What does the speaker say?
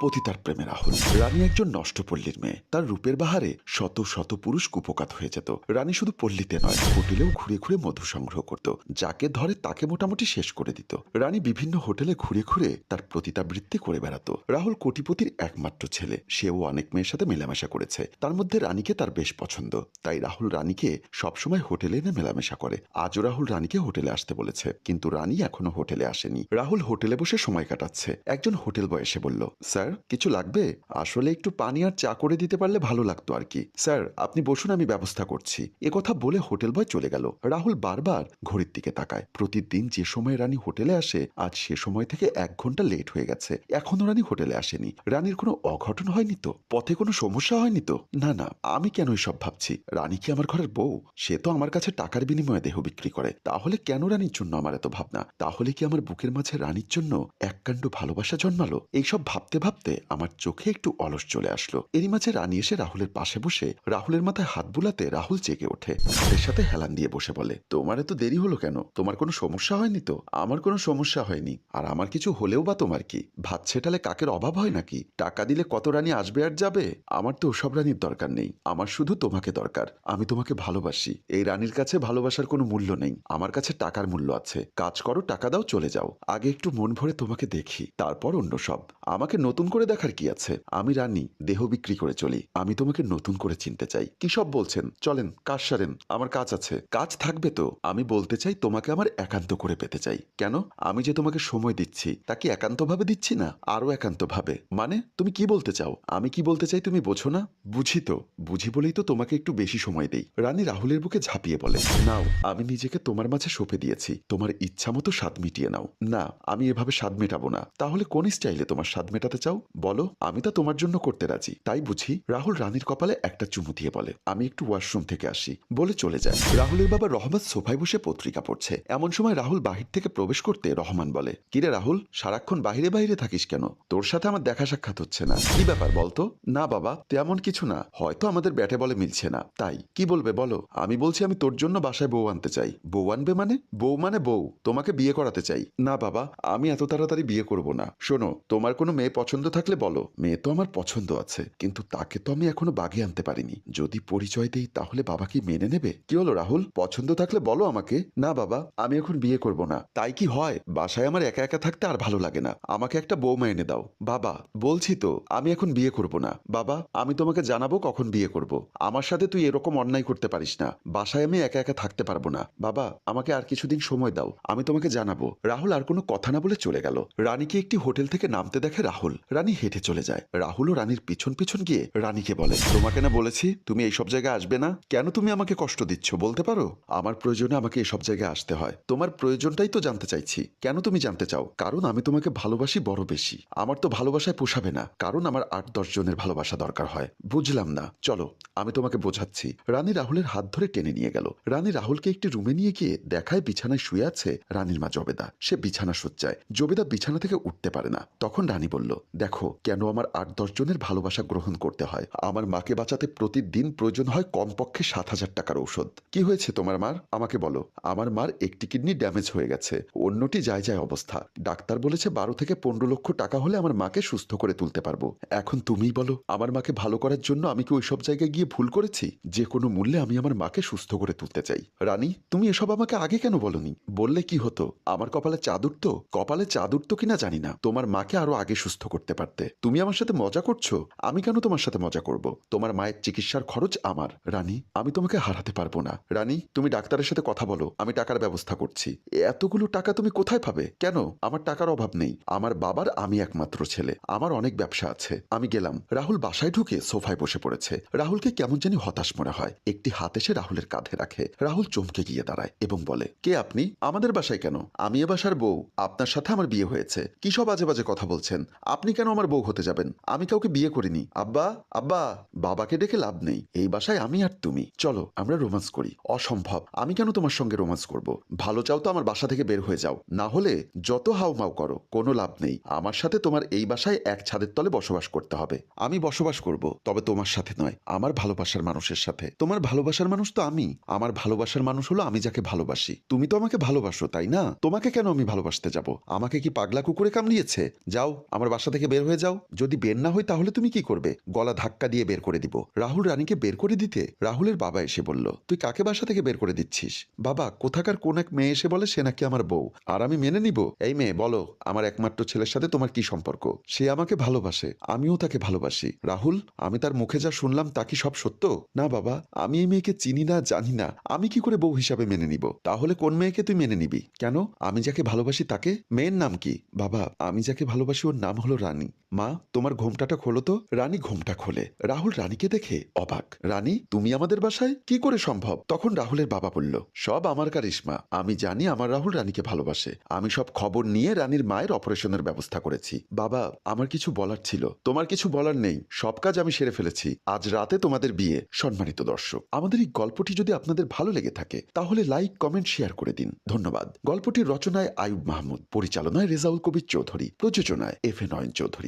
পতিতার প্রেমের রাহুল রানী একজন নষ্ট পল্লীর মেয়ে। তার রূপের বাহারে শত শত পুরুষ কুপকাত হয়ে যেত। রানী শুধু পল্লীতে নয়, হোটেলেও ঘুরে ঘুরে মধু সংগ্রহ করত, যাকে ধরে তাকে মোটামুটি শেষ করে দিত। রানী বিভিন্ন হোটেলে ঘুরে ঘুরে তার প্রতিতাবৃত্তি করে বেড়াতো। রাহুল কোটিপতির একমাত্র ছেলে। সেও অনেক মেয়ের সাথে মেলামেশা করেছে। তার মধ্যে রানীকে তার বেশ পছন্দ। তাই রাহুল রানীকে সবসময় হোটেলে এনে মেলামেশা করে। আজও রাহুল রানীকে হোটেলে আসতে বলেছে। কিন্তু রানী এখনও হোটেলে আসেনি। রাহুল হোটেলে বসে সময় কাটাচ্ছে। একজন হোটেল বয় এসে বলল, স্যার কিছু লাগবে? আসলে একটু পানি আর চা করে দিতে পারলে ভালো লাগতো আর কি। স্যার, আপনি বসুন, আমি ব্যবস্থা করছি। কথা বলে হোটেল বয় চলে গেল। রাহুল বারবার ঘড়ির দিকে তাকায়। প্রতিদিন যে সময় রানী হোটেলে আসে, আজ সে সময় থেকে এক ঘণ্টা লেট হয়ে গেছে। এখনও রানী হোটেলে আসেনি। রানীর কোনো অঘটন হয়নি তো? পথে কোনো সমস্যা হয়নি তো? না না, আমি কেন সব ভাবছি? রানী কি আমার ঘরের বউ? সে তো আমার কাছে টাকার বিনিময়ে দেহ বিক্রি করে। তাহলে কেন রানীর জন্য আমার এত ভাবনা? তাহলে কি আমার বুকের মাঝে রানীর জন্য এককাণ্ড ভালোবাসা জন্মালো? এইসব ভাবতে ভাবতে আমার চোখে একটু অলস চলে আসলো। এরই মাঝে রানী এসে রাহুলের পাশে বসে রাহুলের মাথায় হাত বুলাতে রাহুল জেগে ওঠে। খাটের সাথে হেলান দিয়ে বসে বলে, তোমার এত দেরি হলো কেন? তোমার কোনো সমস্যা হয়নি তো? আমার কোনো সমস্যা হয়নি। আর আমার কিছু হলেও বা তোমার কি? ভাত ছেটালে কাকের অভাব হয় নাকি? টাকা দিলে কত রানী আসবে আর যাবে? আমার তো ওসব রানীর দরকার নেই। আমার শুধু তোমাকে দরকার। আমি তোমাকে ভালোবাসি। এই রানীর কাছে ভালোবাসার কোনো মূল্য নেই। আমার কাছে টাকার মূল্য আছে। কাজ করো, টাকা দাও, চলে যাও। আগে একটু মন ভরে তোমাকে দেখি। তারপর অন্য সব। আমাকে নতুন করে দেখার কি আছে? আমি রানী, দেহ বিক্রি করে চলি। আমি তোমাকে নতুন করে চিনতে চাই। কি সব বলছেন? চলেন, কাজ সারেন। আমার কাজ আছে। কাজ থাকবে তো? আমি বলতে চাই তোমাকে আমার একান্ত করে পেতে চাই। কেন? আমি যে তোমাকে সময় দিচ্ছি, তা কি একান্তভাবে দিচ্ছি না? আরও একান্তভাবে। মানে তুমি কি বলতে চাও? আমি কি বলতে চাই তুমি বোঝো না? বুঝি তো। বুঝি বলেই তো তোমাকে একটু বেশি সময় দেই। রানী রাহুলের বুকে ঝাঁপিয়ে বলে, নাও, আমি নিজেকে তোমার মাঝে সঁপে দিয়েছি। তোমার ইচ্ছা মতো স্বাদ মিটিয়ে নাও। না, আমি এভাবে স্বাদ মেটাবো না। তাহলে কোন স্টাইলে তোমার স্বাদ মেটাতে চাও? বলো, আমি তা তোমার জন্য করতে রাজি। তাই বুঝি রাহুল রানীর কপালে একটা চুমু দিয়ে বলে, আমি একটু ওয়াশরুম থেকে আসি। বলে চলে যায়। রাহুলের বাবা রহমত সোফায় বসে পত্রিকা পড়ছে। এমন সময় রাহুল বাহির থেকে প্রবেশ করতে রহমান বলে, কিরে রাহুল, সারাক্ষণ বাহিরে বাহিরে থাকিস কেন? তোর সাথে আমার দেখা সাক্ষাৎ হচ্ছে না। কি ব্যাপার বলতো? না বাবা, তেমন কিছু না। হয়তো আমাদের ব্যাটে বলে মিলছে না। তাই, কি বলবে বলো? আমি বলছি আমি তোর জন্য বাসায় বউ আনতে চাই। বউ আনবে মানে? বউ মানে বউ। তোমাকে বিয়ে করাতে চাই। না বাবা, আমি এত তাড়াতাড়ি বিয়ে করব না। শোনো, তোমার কোনো মেয়ে পছন্দ থাকলে বলো। মেয়ে তো আমার পছন্দ আছে, কিন্তু তাকে তো আমি এখনও বাগে আনতে পারিনি। যদি পরিচয় দেই, তাহলে বাবা কি মেনে নেবে? কি হলো রাহুল? পছন্দ থাকলে বলো আমাকে। না বাবা, আমি এখন বিয়ে করব না। তাই কি হয়? বাসায় আমার একা একা থাকতে আর ভালো লাগে না। আমাকে একটা বৌমা এনে দাও। বাবা, বলছি তো, আমি এখন বিয়ে করব না। বাবা, আমি তোমাকে জানাব কখন বিয়ে করব। আমার সাথে তুই এরকম অন্যায় করতে পারিস না। বাসায় আমি একা একা থাকতে পারব না। বাবা, আমাকে আর কিছুদিন সময় দাও। আমি তোমাকে জানাব। রাহুল আর কোনো কথা না বলে চলে গেল। রানীকে একটি হোটেল থেকে নামতে দেখে রাহুল। রানী হেঁটে চলে যায়। রাহুলও রানীর পিছন পিছন গিয়ে রানীকে বলে, তোমাকে না বলেছি তুমি এইসব জায়গায় আসবে না? কেন তুমি আমাকে কষ্ট দিচ্ছ বলতে পারো? আমার প্রয়োজনে আমাকে এসব জায়গায় আসতে হয়। তোমার প্রয়োজনটাই তো জানতে চাইছি। কেন তুমি জানতে চাও? কারণ আমি তোমাকে ভালোবাসি বড় বেশি। আমার তো ভালোবাসায় পোষাবে না। কারণ আমার আট দশ জনের ভালোবাসা দরকার হয়। বুঝলাম না। চলো, আমি তোমাকে বোঝাচ্ছি। রানী রাহুলের হাত ধরে টেনে নিয়ে গেল। রানী রাহুলকে একটি রুমে নিয়ে গিয়ে দেখায় বিছানায় শুয়ে আছে রানীর মা জবেদা। সে বিছানা সজ্জায়। জবেদা বিছানা থেকে উঠতে পারে না। তখন রানী বলল দেখো, কেন আমার আট, দশ জনের ভালোবাসা গ্রহণ করতে হয়? আমার মাকে বাঁচাতে প্রতিদিন প্রয়োজন হয় কমপক্ষে সাত হাজার টাকার ঔষধ। কি হয়েছে তোমার মার? আমাকে বলো। আমার মার একটি কিডনি ড্যামেজ হয়ে গেছে। অন্যটি যায় যায় অবস্থা। ডাক্তার বলেছে বারো থেকে পনেরো লক্ষ টাকা হলে আমার মাকে সুস্থ করে তুলতে পারব। এখন তুমিই বলো, আমার মাকে ভালো করার জন্য আমি কি ওইসব জায়গায় গিয়ে ভুল করেছি? যে কোনো মূল্যে আমি আমার মাকে সুস্থ করে তুলতে চাই। রানী, তুমি এসব আমাকে আগে কেন বলনি? বললে কি হতো? আমার কপালে চাঁদ উঠতো কপালে চাঁদ উঠতো কিনা জানি না। তোমার মাকে আরও আগে সুস্থ করতে পারতে। তুমি আমার সাথে মজা করছ? আমি কেন তোমার সাথে মজা করব? তোমার মায়ের চিকিৎসার খরচ আমার। রানী, আমি তোমাকে হারাতে পারব না। রানী, তুমি ডাক্তারের সাথে কথা বলো। আমি টাকার ব্যবস্থা করছি। এতগুলো টাকা তুমি কোথায় পাবে? কেন? আমার টাকার অভাব নেই। আমার বাবার আমি একমাত্র ছেলে। আমার অনেক ব্যবসা আছে। আমি গেলাম। রাহুল বাসায় ঢুকে সোফায় বসে পড়েছে। রাহুলকে কেমন জানি হতাশ মনে হয়। একটি হাত এসে রাহুলের কাঁধে রাখে। রাহুল চমকে গিয়ে দাঁড়ায় এবং বলে, কে আপনি? আমাদের বাসায় কেন? আমি এ বাসার বউ। আপনার সাথে আমার বিয়ে হয়েছে। কি সব আজে বাজে কথা বলছেন? আপনি কেন আমার বউ হতে যাবেন? আমি কাউকে বিয়ে করিনি। আব্বা আব্বা, বাবাকে ডেকে লাভ নেই। এই বাসায় আমি আর তুমি। চলো, আমরা রোমান্স করি। অসম্ভব। আমি কেন তোমার সঙ্গে রোমান্স করব? ভালো চাও তো আমার বাসা থেকে বের হয়ে যাও। না হলে যত হাউমাউ করো, কোনো লাভ নেই। আমার সাথে তোমার এই বাসায় এক ছাদের তলে বসবাস করতে হবে। আমি বসবাস করব, তবে তোমার সাথে নয়, আমার ভালোবাসার মানুষের সাথে। তোমার ভালোবাসার মানুষ তো আমি। আমার ভালোবাসার মানুষ হলো আমি যাকে ভালোবাসি। তুমি তো আমাকে ভালোবাসো, তাই না? তোমাকে কেন আমি ভালোবাসতে যাব? আমাকে কি পাগলা কুকুরে কামড়িয়েছে? যাও, আমার বাসা থেকে বের হয়ে যাও। যদি বের না হই তাহলে তুমি কি করবে? গলা ধাক্কা দিয়ে বের করে দিব। রাহুল রানীকে বের করে দিতে রাহুলের বাবা এসে বলল, তুই কাকে বাসা থেকে বের করে দিচ্ছিস? বাবা, কোথাকার কোন এক মেয়ে এসে বলে সে নাকি আমার বউ? আর আমি মেনে নিব? এই মেয়ে, বলো, আমার একমাত্র ছেলের সাথে তোমার কি সম্পর্ক? সে আমাকে ভালোবাসে, আমিও তাকে ভালোবাসি। রাহুল, আমি তার মুখে যা শুনলাম তা কি সব সত্য? না বাবা, আমি এই মেয়েকে চিনি না, জানি না। আমি কি করে বউ হিসাবে মেনে নিব? তাহলে কোন মেয়েকে তুই মেনে নিবি? কেন? আমি যাকে ভালোবাসি তাকে? মেয়ের নাম কি? বাবা, আমি যাকে ভালোবাসি ওর নাম হলো রানী। মা, তোমার ঘোমটাটা খোলো তো। রানী ঘোমটা খোলে। রাহুল রানীকে দেখে অবাক। রানী, তুমি আমাদের বাসায়? কি করে সম্ভব? তখন রাহুলের বাবা বলল, সব আমার কারিশমা। আমি জানি আমার রাহুল রানীকে ভালোবাসে। আমি সব খবর নিয়ে রানীর মায়ের অপারেশনের ব্যবস্থা করেছি। বাবা, আমার কিছু বলার ছিল। তোমার কিছু বলার নেই। সব কাজ আমি সেরে ফেলেছি। আজ রাতে তোমাদের বিয়ে। সম্মানিত দর্শক, আমাদের এই গল্পটি যদি আপনাদের ভালো লেগে থাকে, তাহলে লাইক, কমেন্ট, শেয়ার করে দিন। ধন্যবাদ। গল্পটির রচনায় আয়ুব মাহমুদ, পরিচালনায় রেজাউল কবির চৌধুরী, প্রযোজনায় এফ এ নয়ন চৌধুরী।